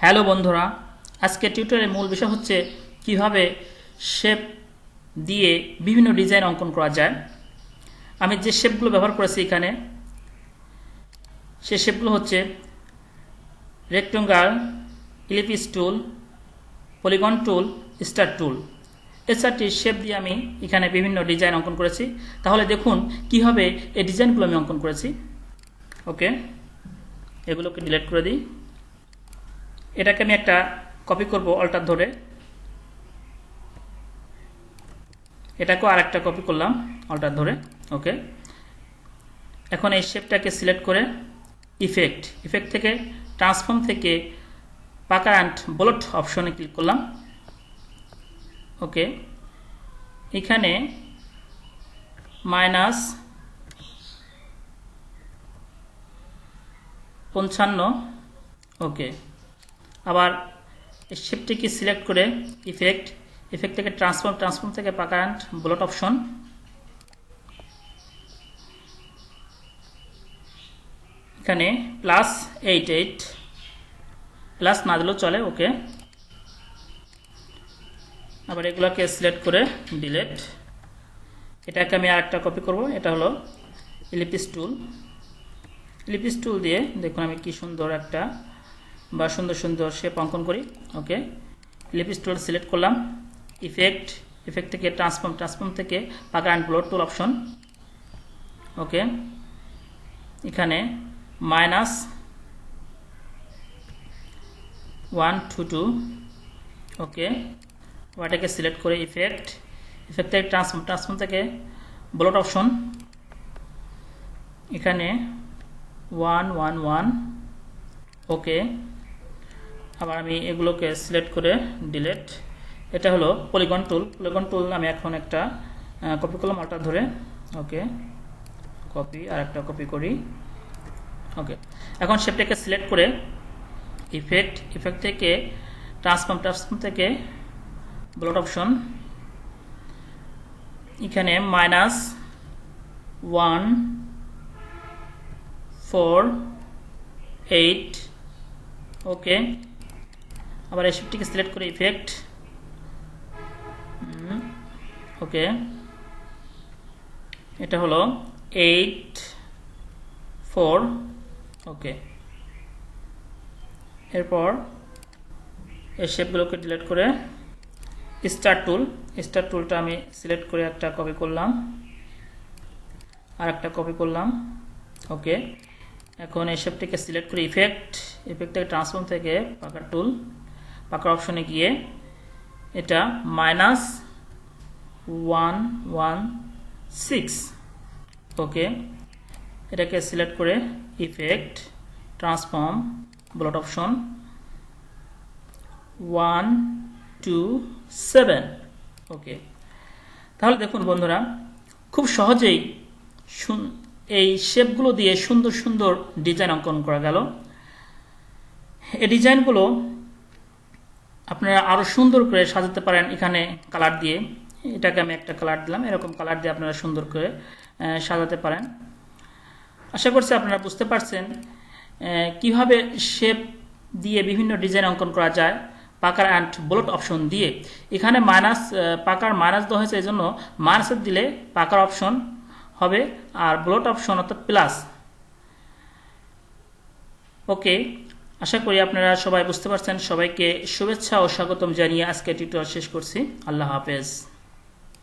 Hello বন্ধুরা আজকে টিউটোরিয়ালের মূল বিষয় হচ্ছে কীভাবে শেপ দিয়ে বিভিন্ন ডিজাইন অঙ্কন করা যায়। আমি যে শেপগুলো ব্যবহার করেছি এখানে সে শেপগুলো হচ্ছে রেক্টঙ্গাল ইলিপিস টুল পলিগন টুল স্টার টুল এই চারটি শেপ দিয়ে আমি এখানে বিভিন্ন ডিজাইন অঙ্কন করেছি। তাহলে দেখুন কীভাবে এই ডিজাইনগুলো আমি অঙ্কন করেছি। ওকে এগুলোকে ডিলিট করে দিই। এটাকে আমি একটা কপি করব অল্টার ধরে। এটাকেও আর একটা কপি করলাম অল্টার ধরে ওকে এখন এই শেপটাকে সিলেক্ট করে ইফেক্ট ইফেক্ট থেকে ট্রান্সফর্ম থেকে পাকা অ্যান্ড বোলট অপশনে ক্লিক করলাম ওকে এখানে মাইনাস পঞ্চান্ন ওকে আবার শেপটিকে সিলেক্ট করে ইফেক্ট ইফেক্ট থেকে ট্রান্সফর্ম ট্রান্সফর্ম থেকে অ্যান্ড ব্লট অপশন এখানে প্লাস এইট এইট প্লাস না দিলেও চলে, ওকে। আবার এগুলোকে সিলেক্ট করে ডিলেট এটাকে আমি আর একটা কপি করব, এটা হলো ইলিপিস টুল ইলিপিস টুল দিয়ে দেখুন আমি কি সুন্দর একটা বা সুন্দর সুন্দর শেপ অঙ্কন করি ওকে লিপিস টুল সিলেক্ট করলাম ইফেক্ট ইফেক্ট থেকে ট্রান্সফর্ম ট্রান্সফর্ম থেকে pucker and bloat tool option okay এখানে minus one two two okay ওয়াটাকে select করে ইফেক্ট ইফেক্ট থেকে ট্রান্সফর্ম ট্রান্সফর্ম থেকে ব্লোড অপশন এখানে ওয়ান ওয়ান ওয়ান ওকে আবার আমি এগুলোকে সিলেক্ট করে ডিলেট এটা হলো পলিগন টুল পলিগন টুল আমি এখন একটা কপি করলাম আলটা ধরে। ওকে কপি আর একটা কপি করি। ওকে এখন শেপটাকে সিলেক্ট করে ইফেক্ট ইফেক্ট থেকে ট্রান্সফর্ম ট্রান্সফর্ম থেকে ব্লট অপশন এখানে minus one four eight okay আবার এই সিলেক্ট করে ইফেক্ট ওকে এটা হলো এইট ফোর ওকে এরপর এই শেপগুলোকে ডিলিট করে স্টার টুল স্টার টুলটা আমি সিলেক্ট করে একটা কপি করলাম। আর একটা কপি করলাম ওকে এখন এই শেপটিকে সিলেক্ট করে ইফেক্ট ইফেক্টটাকে ট্রান্সফর্ম থেকে পাকার টুল পাকার অপশনে গিয়ে এটা minus one one six. Okay, এটাকে সিলেক্ট করে effect transform bloat option one two seven. Okay, তাহলে দেখুন বন্ধুরা, খুব সহজেই এই শেপগুলো দিয়ে সুন্দর সুন্দর ডিজাইন অঙ্কন করা গেল। এই ডিজাইনগুলো আপনারা আরও সুন্দর করে সাজাতে পারেন এখানে কালার দিয়ে। এটাকে আমি একটা কালার দিলাম। এরকম কালার দিয়ে আপনারা সুন্দর করে সাজাতে পারেন। আশা করছি আপনারা বুঝতে পারছেন কীভাবে শেপ দিয়ে বিভিন্ন ডিজাইন অঙ্কন করা যায় পাকার অ্যান্ড ব্লট অপশন দিয়ে। এখানে মাইনাস পাকার মাইনাস দেওয়া হয়েছে এই জন্য মাইনাসের দিলে পাকার অপশন হবে আর ব্লট অপশন অর্থাৎ প্লাস। ওকে আশা করি আপনারা সবাই বুঝতে পারছেন। সবাইকে শুভেচ্ছা ও স্বাগতম জানিয়ে আজকে টিউটোরিয়াল শেষ করছি। আল্লাহ হাফেজ।